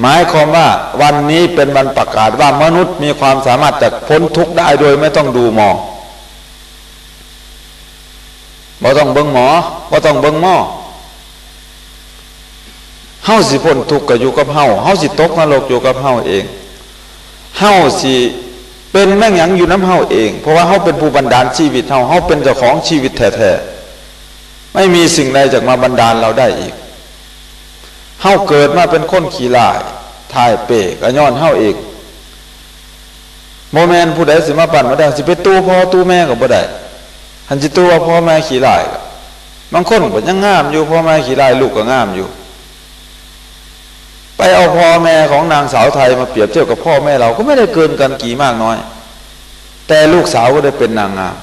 หมายความว่าวันนี้เป็นวันประกาศว่ามนุษย์มีความสามารถจะพ้นทุกข์ได้โดยไม่ต้องดูหมอบ่ต้องเบิ้งหมอบ่ต้องเบิ้งหมอเฮาสิพ้นทุกข์ก็อยู่กับเฮาเฮาสิตกนรกอยู่กับเฮาเองเฮาสิเป็นแม่งยังอยู่น้ำเฮาเอง เพราะว่าเฮาเป็นผู้บันดาลชีวิตเฮาเฮาเป็นเจ้าของชีวิตแท้ๆไม่มีสิ่งใดจะมาบันดาลเราได้อีก เฮาเกิดมาเป็นคนขี้ลายทายเปกย้อนเฮาเองโมเมนผู้ใดสิมาปั่นมาได้สิไปตู้พ่อตู้แม่ก็บ่ได้หันจิตู้ว่าพ่อแม่ขี้ลายบางคนก็ยังงามอยู่พ่อแม่ขี้ลายลูกก็งามอยู่ ไปเอาพ่อแม่ของนางสาวไทยมาเปรียบเทียบกับพ่อแม่เราก็ไม่ได้เกินกันกี่มากน้อย แต่ลูกสาวก็ได้เป็นนางงาม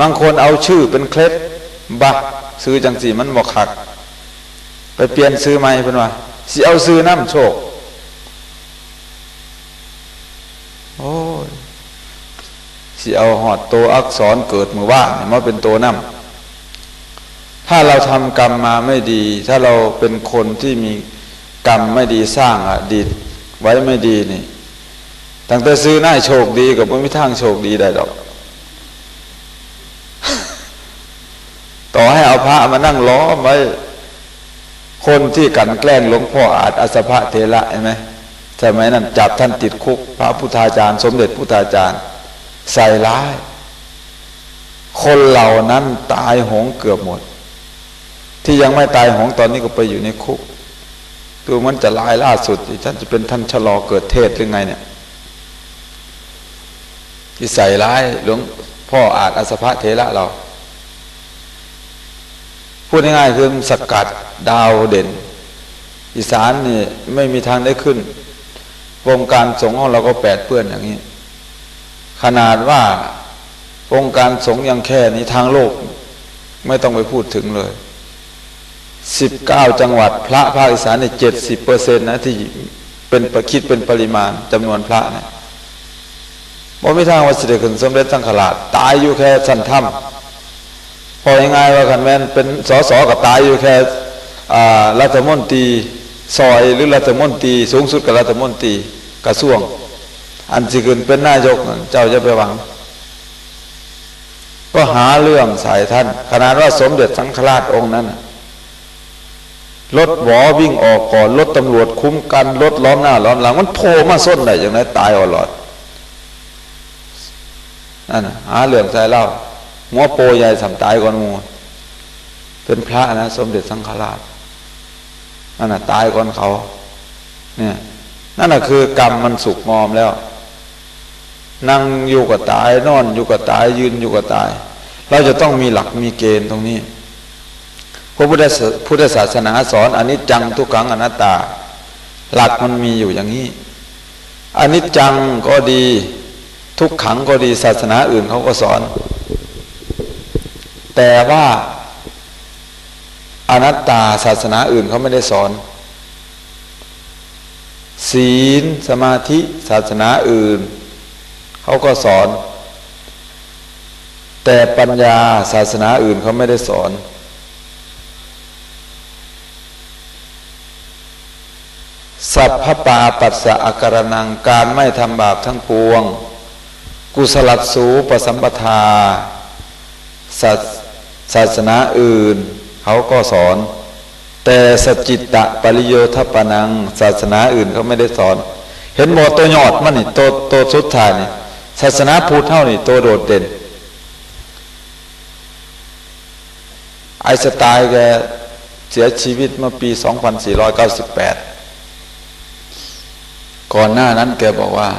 บางคนเอาชื่อเป็นเคล็ดบักซื้อจังสีมันบอกขัก ไปเปลี่ยนซื้อใหม่เพิ่นว่าสิเอาซื้อน้ำโชค โอ้ยสิเอาหอดตัวอักษรเกิดมือว่ามาเป็นตัวน้ำถ้าเราทำกรรมมาไม่ดี ถ้าเราเป็นคนที่มีกรรมไม่ดีสร้างอดีตไว้ไม่ดีนี่ตั้งแต่ซื้อหน้าโชคดีกับไม่มีทางโชคดีได้ดอก ต่อให้เอาพระมานั่งล้อมไว้ คนที่กันแกล้งหลวงพ่ออาจอสภะเทระเห็นไหมสมัยนั้นจับท่านติดคุก พระพุทธาจารย์ สมเด็จพุทธาจารย์ ใส่ร้าย คนเหล่านั้นตายหงเกือบหมด ที่ยังไม่ตายหงตอนนี้ก็ไปอยู่ในคุกตัวมันจะลายล่าสุดท่านจะเป็นท่านชะลอเกิดเทศหรือไงเนี่ยที่ใส่ร้ายหลวงพ่ออาจอสภะเทระเรา พูดง่ายๆคือสกัดดาวเด่น อีสานนี่ไม่มีทางได้ขึ้น วงการสงฆ์ของเราก็แปดเปื้อนอย่างนี้ ขนาดว่าวงการสงฆ์ยังแค่นี้ทางโลก ไม่ต้องไปพูดถึงเลยสิบเก้าจังหวัด พระภาคอีสานในเจ็ดสิบเปอร์เซ็นต์นะที่เป็นประคิดเป็นปริมาณจำนวนพระนะบ่ไม่ทางวัดเสด็จขึ้นสมเด็จสังขลาดตายอยู่แค่สันถ้ำ พอยังไงว่าขันแมนเป็นสสกับตายอยู่แค่รัฐมนตรีซอยหรือรัฐมนตรีสูงสุดกับรัฐมนตรีกระทรวง อันสิขึ้นเป็นนายกเจ้าจะไปหวัง ก็หาเรื่องสายท่านขนาดว่าสมเด็จสังฆราชองค์นั้นรถหวอวิ่งออกก่อนรถตำรวจคุ้มกันรถล้อมหน้าล้อมหลัง มันโผล่มาส้นไหนอย่างนั้นตายอรอดนั่นหาเรื่องใส่เล่า หัวโปใหญ่สัมตายก่อนมูเป็นพระนะ สมเด็จสังฆราชนั่นน่ะตายก่อนเขา เนี่ย นั่นน่ะคือกรรมมันสุกงอมแล้ว นั่งอยู่กับตาย นอนอยู่กับตาย ยืนอยู่กับตาย เราจะต้องมีหลักมีเกณฑ์ตรงนี้ พระพุทธพุทธศาสนาสอนอนิจจังทุกขังอนัตตา หลักมันมีอยู่อย่างนี้อนิจจังก็ดี ทุกขังก็ดีศาสนาอื่นเขาก็สอน แต่ว่าอนัตตาศาสนาอื่นเขาไม่ได้สอน ศีลสมาธิศาสนาอื่น เขาก็สอน แต่ปัญญาศาสนาอื่นเขาไม่ได้สอน สัพพปาปัสสะอาการนังการไม่ทำบาปทั้งปวง กุศลสูปสัมปทาสั ศาสนาอื่นเขาก็สอน แต่สจิตตะปริโยทปนัง ศาสนาอื่นเขาไม่ได้สอน เห็นหมดตัวยอดมันนี่ตัวตัวสุดท้ายนี่ศาสนาพูดเท่านี่ตัวโดดเด่น ไอสไตล์แกเสียชีวิตเมื่อปี 2498 ก่อนหน้านั้นแกบอกว่า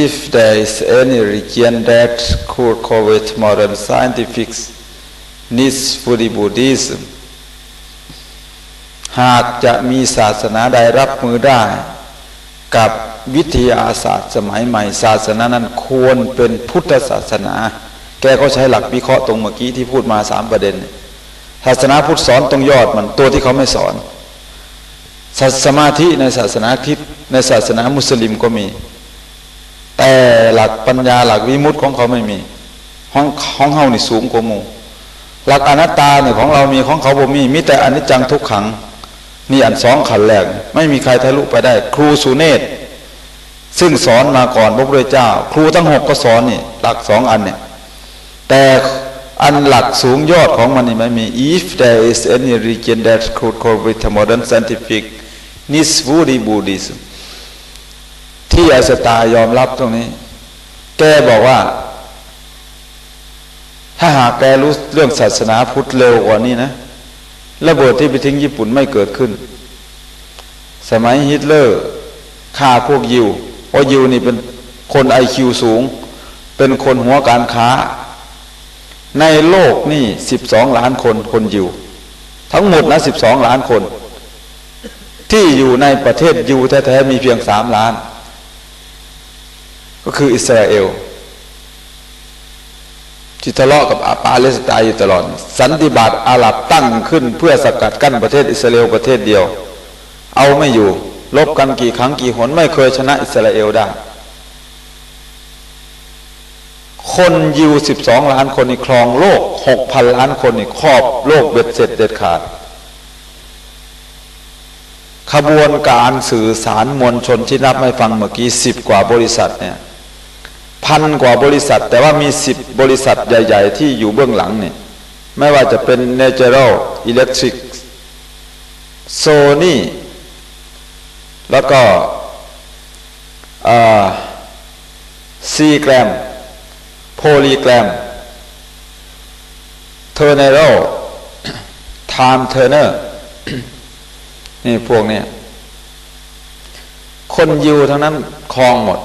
if there is any religion that could cope with modern scientific needs for the Buddhism หากจะมีศาสนาใดรับมือได้ กับวิทยาศาสตร์สมัยใหม่ ศาสนานั้นควรเป็นพุทธศาสนา แกก็ใช้หลักวิเคราะห์ตรงเมื่อกี้ที่พูดมาสามประเด็น ศาสนาพุทธสอนตรงยอดมันตัวที่เขาไม่สอนสมาธิในศาสนาคริสต์ในศาสนามุสลิมก็มี แต่หลักปัญญาหลักวิมุตติของเขาไม่มีห้องห้องเฮานี่สูงกว่าหมู่ หลักอนัตตาเนี่ยของเรามีของเขาบ่มีมีแต่อนิจจังทุกขัง นี่อันสองขันแรกไม่มีใครทะลุไปได้ ครูสุเนศซึ่งสอนมาก่อนพระพุทธเจ้า ครูทั้งหกก็สอนนี่หลักสองอันเนี่ยแต่อันหลักสูงยอดของมันนี่ไม่มี if there is any religion that could cope with modern scientific needs woody Buddhism ที่อาสตายอมรับตรงนี้ แกบอกว่า ถ้าหากแกรู้เรื่องศาสนาพุทธเร็วกว่านี้นะระเบิดที่ไปทิ้งญี่ปุ่นไม่เกิดขึ้น สมัยฮิตเลอร์ฆ่าพวกยิวเพราะยิวนี่เป็นคนไอคิวสูง เป็นคนหัวการค้า ในโลกนี่สิบสองล้านคนคนยิว ทั้งหมดนะสิบสองล้านคน ที่อยู่ในประเทศยิวแท้ๆมีเพียงสามล้าน ก็คืออิสราเอล ที่ทะเลาะกับอาปาเลสไตน์อยู่ตลอด สันติบาตอาหรับตั้งขึ้นเพื่อสกัดกั้นประเทศอิสราเอลประเทศเดียว เอาไม่อยู่ลบกันกี่ครั้งกี่หนไม่เคยชนะอิสราเอลได้ คนยิวสิบสองล้านคนนี่ครองโลกหกพันล้านคนนี่ครอบโลกเบ็ดเสร็จเด็ดขาด ขบวนการสื่อสารมวลชนที่นับไม่ฟังเมื่อกี้สิบกว่าบริษัทเนี่ย พันกว่าบริษัท แต่ว่ามีสิบบริษัทใหญ่ ๆ ที่อยู่เบื้องหลังเนี่ยไม่ว่าจะเป็น Natural Electric Sony แล้วก็ซีแกรมโพลีแกรมเทอร์เนโรไทม์เทอร์เนอร์นี่พวกเนี้ยคนยิวทั้งนั้นคลองหมด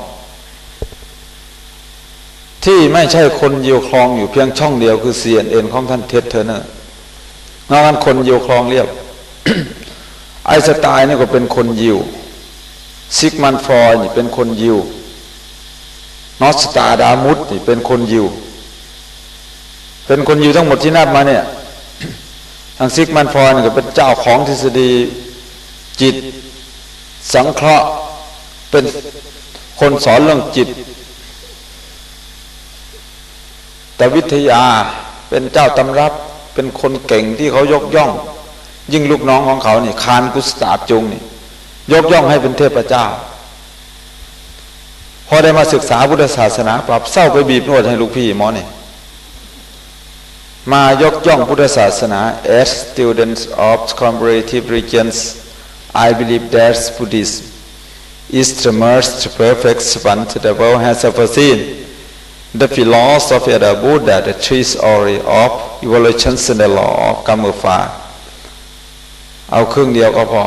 ที่ไม่ใช่คนยิวคลองอยู่เพียงช่องเดียวคือ CNN ของท่านเท็ดเทอร์เนอร์นอกนั้นคนยิวคลองเรียบ ไอสไตน์นี่ก็เป็นคนยิวซิกมันฟรอยนี่เป็นคนยิวนอสตาดามุตนี่เป็นคนยิว เป็นคนยิวทั้งหมดที่นับมาเนี่ยทางซิกมันฟรอยนี่ก็เป็นเจ้าของทฤษฎีจิตสังเคราะห์เป็นคนสอนเรื่องจิต แต่วิทยาเป็นเจ้าตำรับเป็นคนเก่งที่เขายกย่อง ยิ่งลูกน้องของเขาเนี่ยคานกุสตาบจุงนี่ยกย่องให้เป็นเทพเจ้า พอได้มาศึกษาพุทธศาสนาปรับเศร้าไปบีบนวดให้ลูกพี่หมอเนี่ยมายกย่องพุทธศาสนา as students of comparative religions I believe that Buddhism is the most perfect one the world has ever seen the philosophy of the Buddha, the three story of evolution and the law of camouflage เอาครึ่งเดียวก็พอ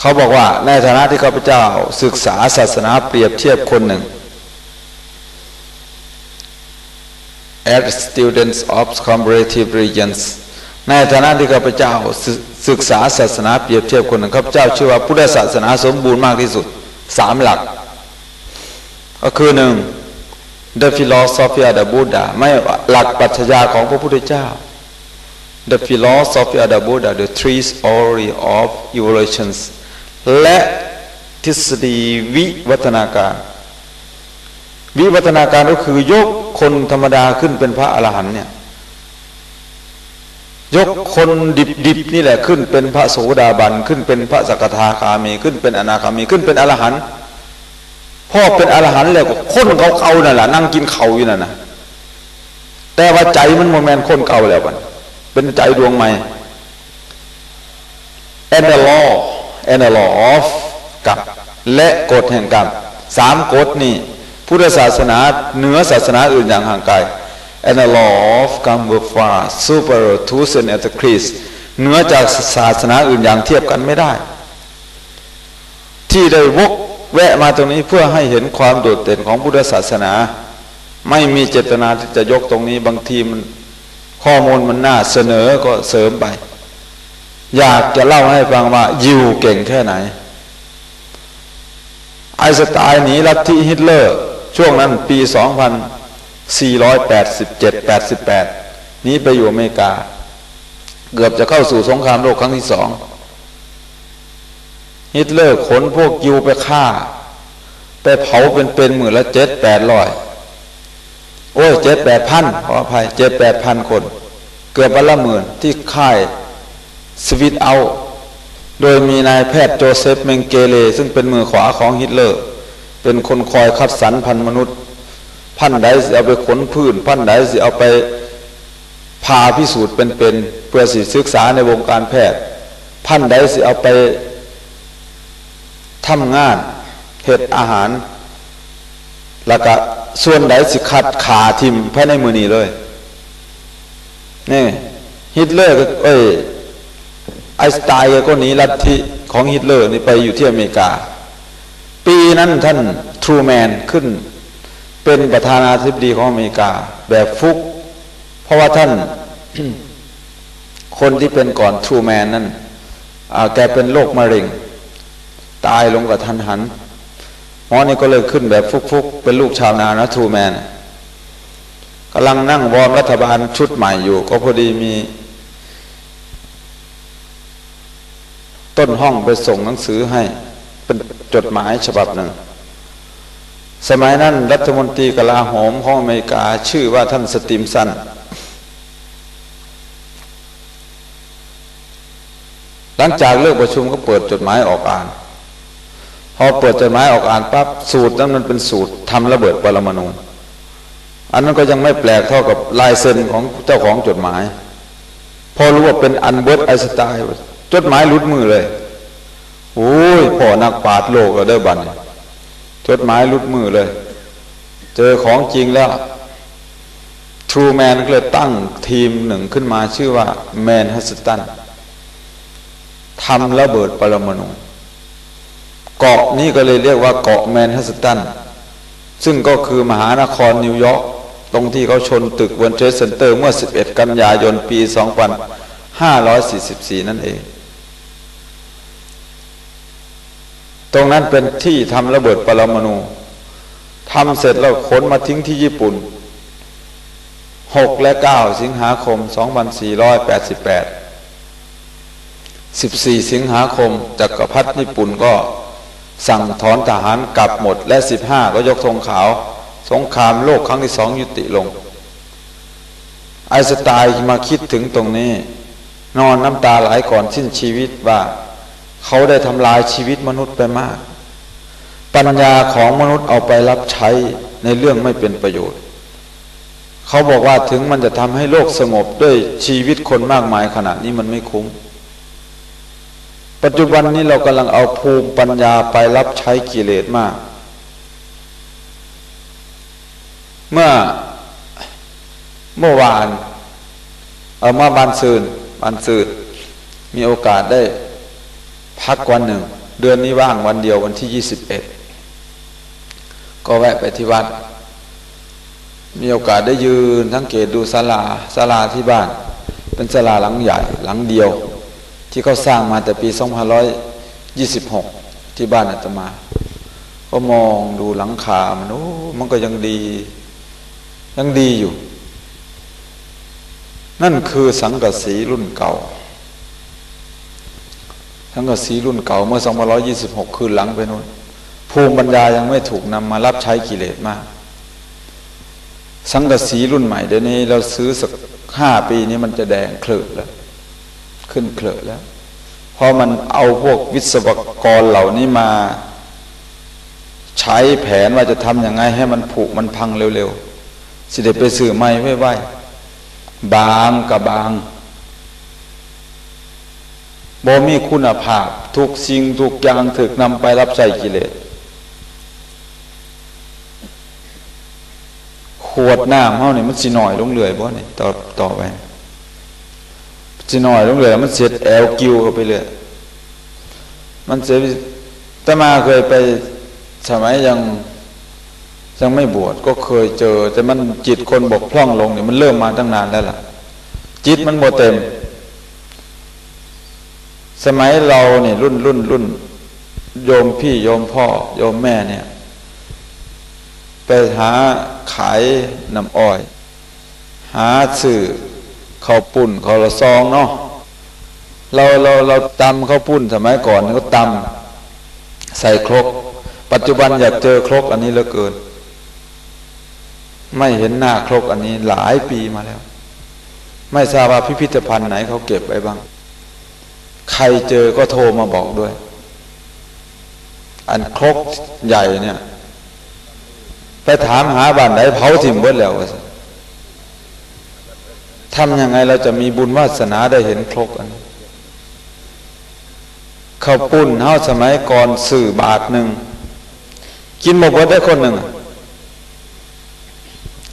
เขาบอกว่าในฐานะที่ข้าพเจ้าศึกษาศาสนาเปรียบเทียบคนหนึ่ง as students of comparative religions ในฐานะที่ข้าพเจ้าศึกษาศาสนาเปรียบเทียบคนหนึ่งข้าพเจ้าเชื่อว่าพุทธศาสนาสมบูรณ์มากที่สุดสามหลัก ก็คือหนึ่ง the philosophy of the Buddha ไม่หลักปรัชญาของพระพุทธเจ้า the philosophy of the Buddha the three story of evolutions และทฤษฎีวิวัฒนาการ วิวัฒนาการก็คือยกคนธรรมดาขึ้นเป็นพระอรหันต์เนี่ยยกคนดิบๆนี่แหละขึ้นเป็นพระโสดาบันขึ้นเป็นพระสกทาคามีขึ้นเป็นอนาคามีขึ้นเป็นอรหันต์ พ่อเป็นอรหันต์แล้วก็คนเขาเก่านั่นแหละนั่งกินเขาอยู่นั่นนะแต่ว่าใจมันโมเมนต์คนเก่าแล้วกันเป็นใจดวงใหม่ and the law and the law of กับและกฎแห่งกรรมสามกฎนี่พุทธศาสนาเหนือศาสนาอื่นอย่างห่างไกล and the law of กรรม were far superior to sin at the Christ เหนือจากศาสนาอื่นอย่างเทียบกันไม่ได้ ที่ได้วก แวะมาตรงนี้เพื่อให้เห็นความโดดเด่นของพุทธศาสนา ไม่มีเจตนาที่จะยกตรงนี้บางทีมันข้อมูลมันน่าเสนอก็เสริมไป อยากจะเล่าให้ฟังว่ายิวเก่งแค่ไหน ไอสไตล์หนีลัทธิฮิตเลอร์ ช่วงนั้นปี 2487 88 นี้ไปอยู่อเมริกา เกือบจะเข้าสู่สงครามโลกครั้งที่สอง ฮิตเลอร์ขนพวกยิวไปฆ่า ไปเผาเป็นเป็นหมื่นละเจ็ดแปดร้อยโอ้ยเจ็ดแปดพันขออภัยเจ็ดแปดพันคน เกือบวันละหมื่นที่ค่ายสวิตเอา โดยมีนายแพทย์โจเซฟเมงเกเล ซึ่งเป็นมือขวาของฮิตเลอร์ เป็นคนคอยคัดสรรพันมนุษย์ พันใดสิเอาไปขนพื้น พันใดสิเอาไปพาพิสูจน์เป็นๆเพื่อสิศึกษาในวงการแพทย์ พันใดสิเอาไป ทำงานเห็ดอาหาร แล้วก็ส่วนใดสิขัดขาทิมภายในมือนี้เลยนี่ฮิตเลอร์ก็เอ้ยไอสไตล์ก็หนีลัทธิของฮิตเลอร์นี่ไปอยู่ที่อเมริกา ปีนั้นท่านทรูแมนขึ้น เป็นประธานาธิบดีของอเมริกา แบบฟุก เพราะว่าท่าน คนที่เป็นก่อนทรูแมนนั้นแกเป็นโรคมะเร็ง ตายลงกับทันหันหมอนี่ก็เลยขึ้นแบบฟุกๆ เป็นลูกชาวนานะทูแมนกำลังนั่งวอร์มรัฐบาลชุดใหม่อยู่ ก็พอดีมี ต้นห้องไปส่งหนังสือให้ เป็นจดหมายฉบับหนึ่ง สมัยนั้น รัฐมนตรีกลาโหมของอเมริกาชื่อว่าท่านสตีมสันหลังจากเลิกประชุมก็เปิดจดหมายออกอ่าน พอเปิดจดหมายออกอ่านปั๊บสูตรนั้นมันเป็นสูตรทำระเบิดปรมาณูอันนั้นก็ยังไม่แปลกเท่ากับลายเซ็นของเจ้าของจดหมาย พอรู้ว่าเป็นอันเบิร์ตไอสไตล์จดหมายลุดมือเลยโอ้ยพ่อนักปราชญ์โลกก็ได้บันจดหมายลุดมือเลย เจอของจริงแล้วทรูแมนก็เลยตั้งทีมหนึ่งขึ้นมาชื่อว่าแมนฮัสตันทำระเบิดปรมาณู เกาะนี้ก็เลยเรียกว่าเกาะแมนฮัสตัน ซึ่งก็คือมหานครนิวยอร์กตรงที่เขาชนตึกวันเทรดเซ็นเตอร์เมื่อ 11 กันยายนปี 2544 นั่นเอง ตรงนั้นเป็นที่ทำระเบิดปรมาณูทำเสร็จแล้วขนมาทิ้งที่ญี่ปุ่น 6 และ 9 สิงหาคม 2488 14 สิงหาคมจักรพรรดิญี่ปุ่นก็ สั่งถอนทหารกลับหมดและ15ก็ยกธงขาว สงครามโลกครั้งที่สองยุติลง ไอสไตล์มาคิดถึงตรงนี้ นอนน้ำตาไหลก่อนสิ้นชีวิตว่า เขาได้ทำลายชีวิตมนุษย์ไปมาก ปัญญาของมนุษย์เอาไปรับใช้ในเรื่องไม่เป็นประโยชน์ เขาบอกว่าถึงมันจะทำให้โลกสงบด้วยชีวิตคนมากมายขนาดนี้มันไม่คุ้ม ปัจจุบันนี้เรากำลังเอาภูมิปัญญาไปรับใช้กิเลสมาก เมื่อเมื่อวาน เอามาบานซืนบานซืนมีโอกาสได้พักวันหนึ่ง เดือนนี้ว่างวันเดียววันที่ยี่สิบเอ็ดก็แวะไปที่วัด มีโอกาสได้ยืนสังเกตดูศาลาศาลาที่บ้าน เป็นศาลาหลังใหญ่หลังเดียว ที่เขาสร้างมาแต่ปีสองพันร้อยยี่สิบหกที่บ้านอาตมา ก็มองดูหลังคามันโอ้มันก็ยังดี ยังดีอยู่ นั่นคือสังกะสีรุ่นเก่าทั้งกสีรุ่นเก่าเมื่อ2526 คืนหลังไปนู้นภูมิปัญญายังไม่ถูกนำมารับใช้กิเลสมาก สังกสีรุ่นใหม่เดี๋ยวนี้เราซื้อสักห้าปีนี้มันจะแดงเคลอแล้ว ขึ้นเคลอะแล้ว เพราะมันเอาพวกวิศวกรเหล่านี้มา ใช้แผนว่าจะทำยังไงให้มันผุมันพังเร็วๆสิเดไปสื่อไม่ไว้ไว้บางกับบางบ่มีคุณภาพ ทุกสิ่งทุกอย่างถึกนำไปรับใช้กิเลสขวดน้ำเฮานี่มันสิหน่อยลงเรื่อยบ่เนี่ยต่อต่อไป สิหน่อยลงเรื่อยมันเสียแอลกิวเข้าไปเลยมันเสียแต่มาเคยไปสมัยยังยังไม่บวชก็เคยเจอ แต่มันจิตคนบกพร่องลงเนี่ยมันเริ่มมาตั้งนานแล้วล่ะ จิตมันโมดเต็ม สมัยเราเนี่ยรุ่นรุ่นรุ่นโยมพี่โยมพ่อ โยมแม่เนี่ย ไปหาขายน้ำอ้อย หาสื่อ ข้าวปุ่นข้าวละซองเนาะเราเราเราตำข้าวปุ้นสมัยก่อนเขาตำใส่ครก ปัจจุบันอยากเจอครกอันนี้เหลือเกิน ไม่เห็นหน้าครกอันนี้หลายปีมาแล้ว ไม่ทราบว่าพิพิธภัณฑ์ไหนเขาเก็บไว้บ้าง ใครเจอก็โทรมาบอกด้วย อันครกใหญ่เนี่ย ไปถามหาบ้านไหนเผาถิ่มเบิดแล้ว ทำยังไงเราจะมีบุญวาสนาได้เห็นครกอันข้าวปุ้นเฮาสมัยก่อนสื่อบาทหนึ่งกินบ่เบิดได้คนหนึ่ง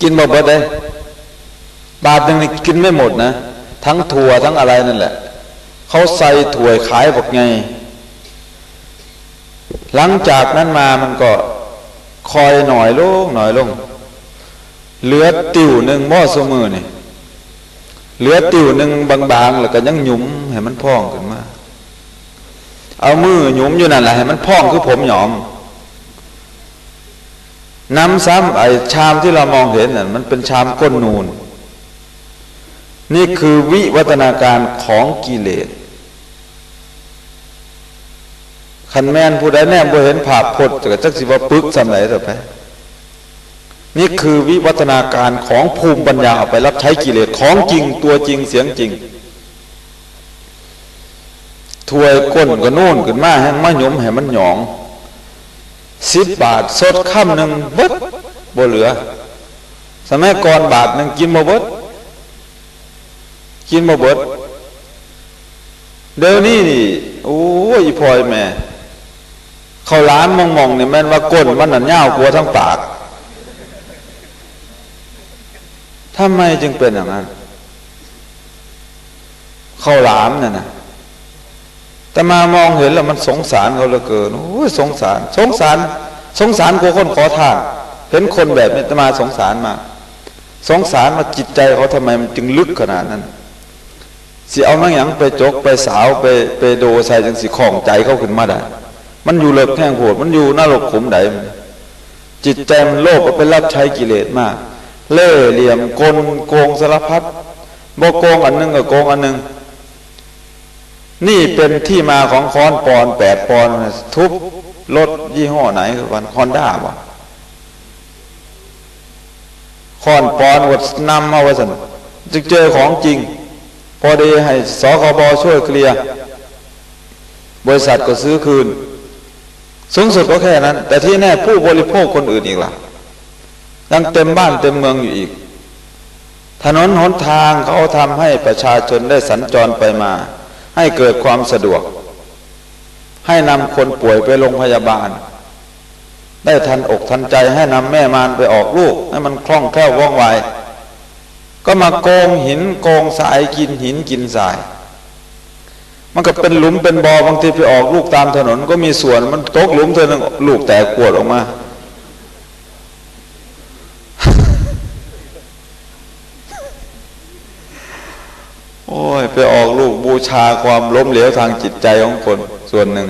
กินบ่เบิดได้บาทหนึ่งนี่กินไม่หมดนะ ทั้งถั่วทั้งอะไรนั่นแหละ เขาใส่ถั่วขายบอกไง หลังจากนั้นมามันก็คอยหน่อยลงหน่อยลง เหลือติ่วหนึ่งหม้อสมือนี่ เหลือติ่วหนึ่งบางๆแล้วก็ยังหยุมให้มันพองขึ้นมา เอามือหยุมอยู่นั่นแหละให้มันพองคือผมหยอม น้ำซ้ำไอ้ชามที่เรามองเห็นน่ะมันเป็นชามก้นนูน นี่คือวิวัฒนาการของกิเลสขันแมนผู้ใดแน่บ่เห็นภาพพจน์จะจักสิว่าปึกสำไหนต่อไป นี่คือวิวัฒนาการของภูมิปัญญาเอาไปรับใช้กิเลสของจริงตัวจริงเสียงจริงถวยก้นก็นู่นขึ้นมาให้งมาหยมให้มันหยองสิบบาทสดค่ำหนึ่งบดบ่เหลือ สมัยก่อนบาทหนึ่งกินบ่บดกินบ่บดเดี๋ยวนี้นี่โอ้ยพลอยแม่เขาล้านมองมองเนี่ยแม่นว่าก้นมันหนันเน่ากลัวทั้งปาก ทำไมจึงเป็นอย่างนั้นข้าวหลามเนี่ยนะแต่มามองเห็นแล้วมันสงสารเขาเหลือเกินโอ้ยสงสาร สงสาร สงสารกูคนขอทานเห็นคนแบบนี้แต่มาสงสารมา สงสารมาจิตใจเขาทำไมมันจึงลึกขนาดนั้นสิเอานั่งยังไปจกไปสาวไปไปโดใส่จังสิของใจเขาขึ้นมาได้ มันอยู่เลิกแท่งโหด มันอยู่หน้าหลกขุมใดจิตใจมันโลภไปรับใช้กิเลสมาก เล่เหลี่ยมกลโกงสารพัดโบโกงอันนึงกับโกงอันนึง นี่เป็นที่มาของคอนปอนแปดปอนทุบรถยี่ห้อไหนวันคอนด้าบ่คอนปอนวดนำมาว่าสันจึงเจอของจริง พอดีให้สคบช่วยเคลียร์บริษัทก็ซื้อคืน สูงสุดก็แค่นั้น แต่ที่แน่ผู้บริโภคคนอื่นอีกล่ะ ยังเต็มบ้านเต็มเมืองอยู่อีก ถนนหนทางเขาทำให้ประชาชนได้สัญจรไปมา ให้เกิดความสะดวก ให้นำคนป่วยไปโรงพยาบาล ได้ทันอกทันใจให้นำแม่มารไปออกลูก ให้มันคล่องแคล่วว่องไวก็มาโกงหินโกงสายกินหินกินสาย มันก็เป็นหลุมเป็นบอบางทีไปออกลูกตามถนนก็มีส่วนมันตกหลุมเธอหนึ่งลูกแตกปวดออกมา อ้ยไปออกลูกบูชาความล้มเหลวทางจิตใจของคนส่วนหนึ่ง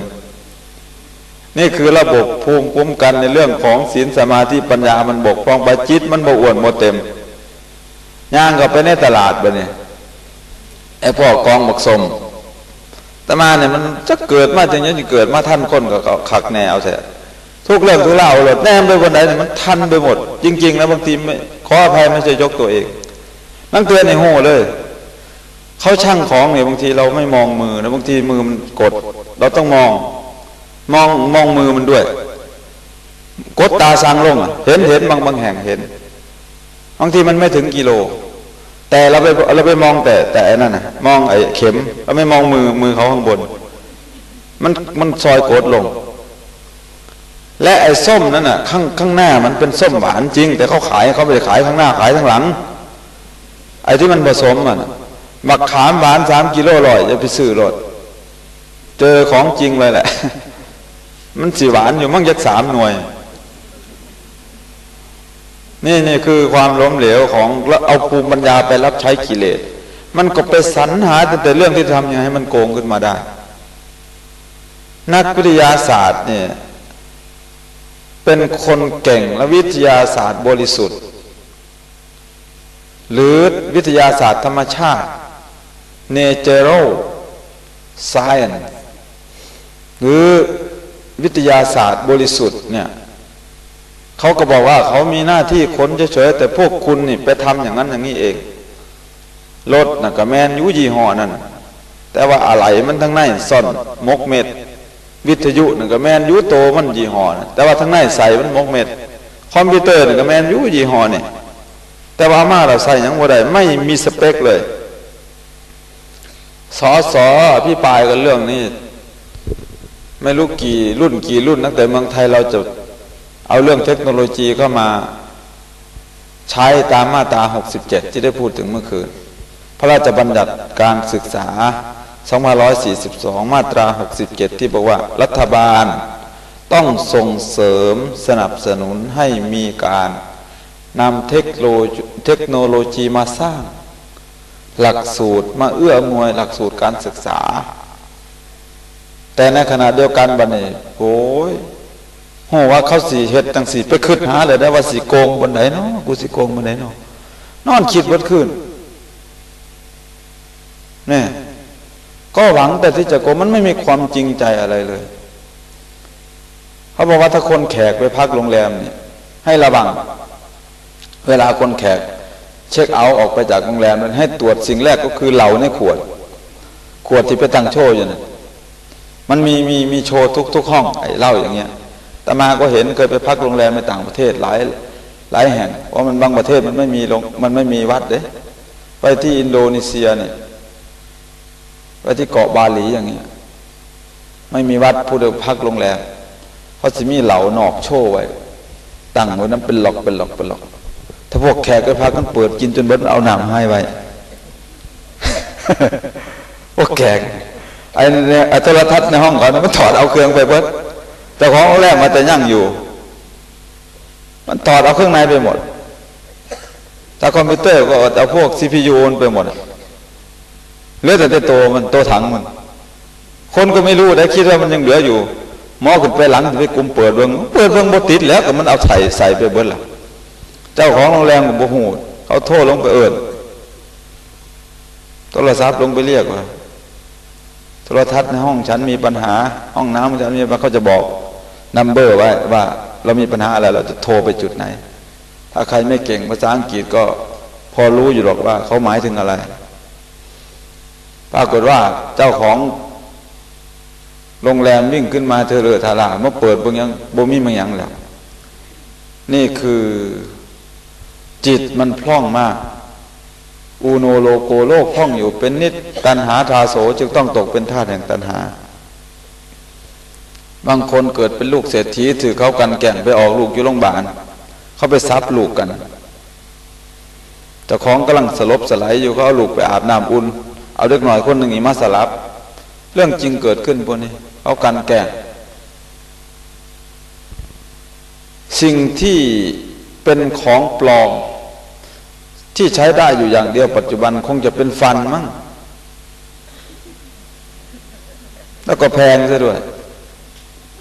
นี่คือระบบภูมิคุ้มกันในเรื่องของศีลสมาธิปัญญามันบกพร่องไปจิตมันบอ้วนหมดเต็มย่างก็ไปในตลาดไปเนี่ยไอ้พ่อกองหมกสมตมาเนี่ยมันจะเกิดมาจริงๆจะเกิดมาท่านคนก็ขักแนวใช่ทุกเรื่องทุกเล่าหลดแนมไปบนไหนเนี่ยมันทันไปหมด จริง ๆ แล้วบางทีไม่ขออภัยไม่ใช่ยกตัวเองนั่งเตือนในหูเลย เขาช่างของเนี่ยบางทีเราไม่มองมือนะบางทีมือมันกด เราต้องมอง มองมองมือมันด้วย กดตาสังลงอะ เห็นเห็นบางบางแห่งเห็นบางทีมันไม่ถึงกิโล แต่เราไปเราไปมองแต่ แต่นั่นนะมองไอ้เข็มเราไม่มองมือมือเขาข้างบน มันมันซอยกดลง และไอ้ส้มนั่นน่ะข้างข้างหน้ามันเป็นส้มหวานจริง แต่เขาขายเขาไปขายข้างหน้าขายข้างหลัง ไอ้ที่มันผสมอะ มักขามหวานสามกิโลลอยจะไปซื้อรถเจอของจริงเลยแหละ มันสีหวานอยู่มั่งยัดสามหน่วย นี่นี่คือความล้มเหลวของแล้วเอาภูมิปัญญาไปรับใช้กิเลสมันก็ไปสรรหาแต่เรื่องที่ทำยังไงให้มันโกงขึ้นมาได้ นักวิทยาศาสตร์เนี่ยเป็นคนเก่งและวิทยาศาสตร์บริสุทธิ์ หรือวิทยาศาสตร์ธรรมชาติ natural science หรือวิทยาศาสตร์บริสุทธิ์เนี่ยเขาก็บอกว่าเขามีหน้าที่ค้นเฉยๆแต่พวกคุณนี่ไปทำอย่างนั้นอย่างนี้เองรถนะกระแมนยุยี่ห้อนั่นแต่ว่าอะไรมันทั้งในซ่อนมกเม็ดวิทยุนึ่งก็แมนยูโตมันยี่ห้อนะแต่ว่าทั้งในใส่มันมกเม็ดคอมพิวเตอร์นึ่งก็แมนยูยี่ห้อเนี่ยแต่ว่ามาเราใส่ยังบ่ได้ไม่มีสเปคเลย สอสอพี่ปายกันเรื่องนี้ ไม่รู้กี่รุ่นกี่รุ่นตั้งแต่เมืองไทยเราจะเอาเรื่องเทคโนโลยีเข้ามา ใช้ตามมาตรา 67 ที่ได้พูดถึงเมื่อคืน พระราชบัญญัติการศึกษา 2542 มาตรา 67 ที่บอกว่ารัฐบาลต้องส่งเสริมสนับสนุนให้มีการนำเทคโนเทคโนโลยีมาสร้าง หลักสูตรมาเอื้อมวยหลักสูตรการศึกษา แต่ในขณะเดียวกันบันนี้โอ้ยโหว่าเขาสีเฮ็ดตั้งสีไปคืดหาเลยได้ว่าสีโกงบนไหนเนาะกูสีโกงบนไหนเนาะนอนคิดวัดขึ้นเนี่ยก็หวังแต่ที่จะโกงมันไม่มีความจริงใจอะไรเลย เขาบอกว่าถ้าคนแขกไปพักโรงแรมเนี่ยให้ระวัง เวลาคนแขก เช็คเอาออกไปจากโรงแรมนั้นให้ตรวจสิ่งแรกก็คือเหล่าในขวด ขวดที่ไปตั้งโชว์อยู่นั่นมันมีมีมีโชว์ทุกทุกห้องไอ้เหล้าอย่างเงี้ยแต่มาก็เห็นเคยไปพักโรงแรมในต่างประเทศหลายหลายแห่งเพราะมันบางประเทศมันไม่มีลงมันไม่มีวัดเด้ไปที่อินโดนีเซียเนี่ยไปที่เกาะบาหลีอย่างเงี้ยไม่มีวัดผู้เดินพักโรงแรมเขาจะมีเหล่านอกโชว์ไว้ตั้งไว้นั้นเป็นหลอกเป็นหลอกเป็นหลอก ถ้าพวกแขกไปพักกันเปิดกินจนเบิดเอาหนามให้ไว้พวกแขกไอ้เนี่ยโทรทัศน์ในห้องเขานมันถอดเอาเครื่องไปเบิดแต่ของแรกมันจะยั่งอยู่ มันถอดเอาเครื่องในไปหมดแต่คอมพิวเตอร์ก็เอาพวก CPU ไปหมดเหลือแต่ตัวมันตัวถังมัน คนก็ไม่รู้ได้คิดว่ามันยังเหลืออยู่มอขึ้นไปหลังไปกุมเปิดเบิ้งเปิดเบิ้งบติดแล้วก็มันเอาใส่ใส่ไปเบิ้ลละ เจ้าของโรงแรมก็บ่หูเขาโทษลงไปเอิญโทรศัพท์ลงไปเรียกว่าโทรทัศน์ในห้องฉันมีปัญหา ห้องน้ำฉันมีปัญหาเขาจะบอกนัมเบอร์ไว้ว่า เรามีปัญหาอะไรเราจะโทรไปจุดไหน ถ้าใครไม่เก่งภาษาอังกฤษก็พอรู้อยู่หรอกว่า เขาหมายถึงอะไร ปรากฏว่าเจ้าของโรงแรมวิ่งขึ้นมาเธอเรือทาราเมื่อเปิดบางยังบ่มีบางอย่างแล้วนี่คือ จิตมันพร่องมาก อูโนโลโกโลกพ่องอยู่เป็นนิดตันหาทาโสจึงต้องตกเป็นทาสแห่งตันหา บางคนเกิดเป็นลูกเศรษฐีถือเขากันแก่งไปออกลูกอยู่โรงพยาบาลเขาไปซับลูกกันเจ้าของกำลังสลบสลายอยู่เขาเอาลูกไปอาบน้ำอุ่น เอาเด็กหน่อยคนหนึ่งอีมาสลับ เรื่องจริงเกิดขึ้นพวกนี้ เอากันแก่งสิ่งที่เป็นของปลอม ที่ใช้ได้อยู่อย่างเดียวปัจจุบันคงจะเป็นฟันมั้งแล้วก็แพงซะด้วย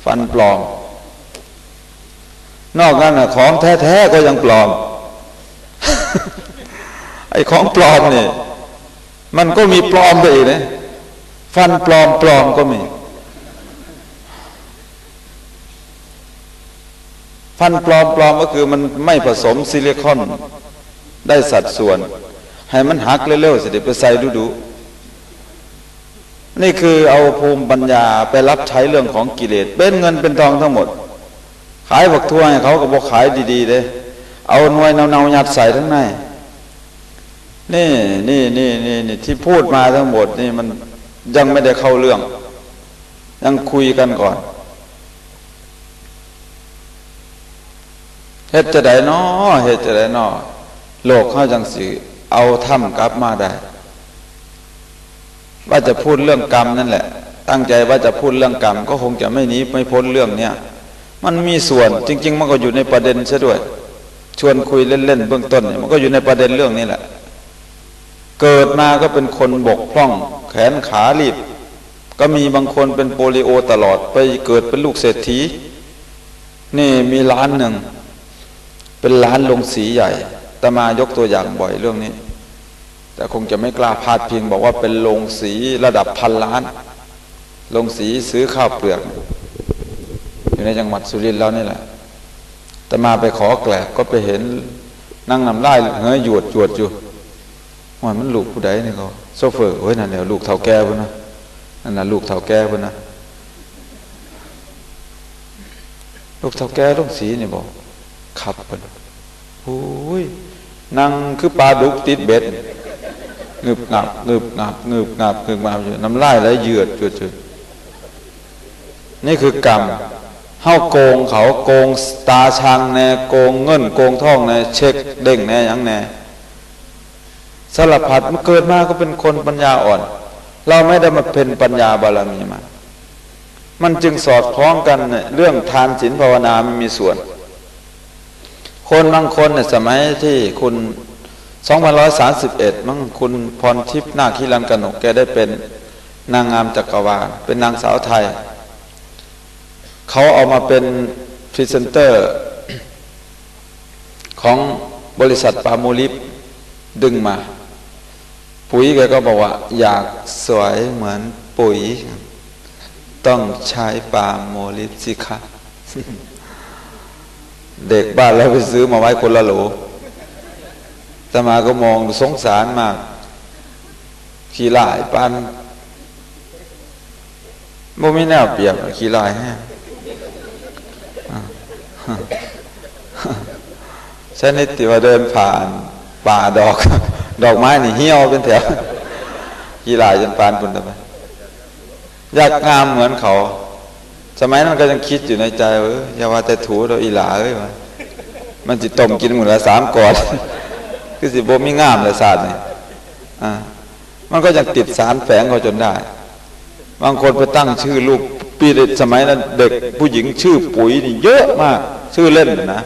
ฟันปลอม นอกนั้นของแท้ๆก็ยังปลอม ไอ้ของปลอมเนี่ยมันก็มีปลอมไปอีกนะฟันปลอมปลอมก็มีฟันปลอมปลอมก็คือมันไม่ผสมซิลิคอน ได้สัดส่วน ให้มันหักเร็วๆสิเดี๋ยวไปใส่ดูดูนี่คือเอาภูมิปัญญาไปรับใช้เรื่องของกิเลสเป็นเงินเป็นทองทั้งหมด ขายบักทั่วให้เขาก็บอกขายดีๆเลยเอาหน่วยเนาๆยัดใส่ทั้งในนี่นี่นี่นี่นี่ที่พูดมาทั้งหมดนี่มันยังไม่ได้เข้าเรื่อง ยังคุยกันก่อนเฮ็ดจะได้นอเฮ็ดจะได้นอ โลกเข้าจังสีเอาถ้ำกลับมาได้ ว่าจะพูดเรื่องกรรมนั่นแหละ ตั้งใจว่าจะพูดเรื่องกรรม ก็คงจะไม่หนีไม่พ้นเรื่องเนี้ยมันมีส่วนจริง ๆ มันก็อยู่ในประเด็นซะด้วย ชวนคุยเล่นๆเบื้องต้นมันก็อยู่ในประเด็นเรื่องนี้แหละ เกิดมาก็เป็นคนบกพร่อง แขนขาลีบก็มีบางคนเป็นโปลิโอตลอดไปเกิดเป็นลูกเศรษฐี นี่มีล้านหนึ่ง เป็นล้านลงสีใหญ่ ตมายกตัวอย่างบ่อยเรื่องนี้ แต่คงจะไม่กล้าพาดพิงบอกว่าเป็นลงสีระดับพันล้านลงสีซื้อข้าวเปลือก อยู่ในจังหวัดสุรินทร์แล้วนี่แหละแต่มาไปขอแกลบก็ไปเห็นนั่งนำไล่เงยหยวดหยวดอยู่ว่ามันลูกผู้ใดนี่เขาโซเฟอร์โอ้ยนั่นแหละลูกเท่าแก่พุ่นนะนั่นนะลูกเท่าแก่พุ่นนะลูกเท่าแก่ลุงสีนี่บอกขับพุ่นโอ้ย นั่งคือปลาดุกติดเบ็ดงึบงับงึบงับงึบงับงึบงับอยู่น้ำลายไหลเยือดจุดจุดนี่คือกรรมเฮาโกงเขาโกงตาชังแน่โกงเงินโกงทองแน่เช็คเด้งแน่ยังแน่สารพัดมันเกิดมาก็เป็นคนปัญญาอ่อน เราไม่ได้มาเป็นปัญญาบารมีมามันจึงสอดคล้องกันเนี่ยเรื่องทานศีลภาวนามันมีส่วน คนบางคนเนี่ยสมัยที่คุณ2131มั้งคุณพรทิพย์นาคคิรันกนกแกได้เป็นนางงามจักรวาลเป็นนางสาวไทย เขาเอามาเป็นพรีเซนเตอร์ ของบริษัทปาโมลิฟดึงมา ปุ๋ยแกก็บอกว่า อยากสวยเหมือนปุ๋ย ต้องใช้ปาโมลิฟสิคะ เด็กบ้านแล้วไปซื้อมาไว้คนละโหลตมาก็มองสงสารมาก ขี้ลายปันบ่มีแนวเปรียบขี้ลายแฮะฉันนิติว่าเดินผ่านป่าดอก ดอกไม้นี่เหี่ยวเป็นแถวขี้ลายจนปานปุ่นไปอยากงามเหมือนเขา สมัยนั้นก็ยังคิดอยู่ในใจเอออย่าว่าแต่ถูเราอีหลาเอ้ยมันจิต้มกินหมดละสามกอดคือสิบ่มีงามเลยศาสตร์นี่อ่ามันก็ยังติดสารแฝงเขาจนได้ บางคนไปตั้งชื่อลูกปีเด็กสมัยนั้นเด็กผู้หญิงชื่อปุ๋ยนี่เยอะมาก ชื่อเล่นนะ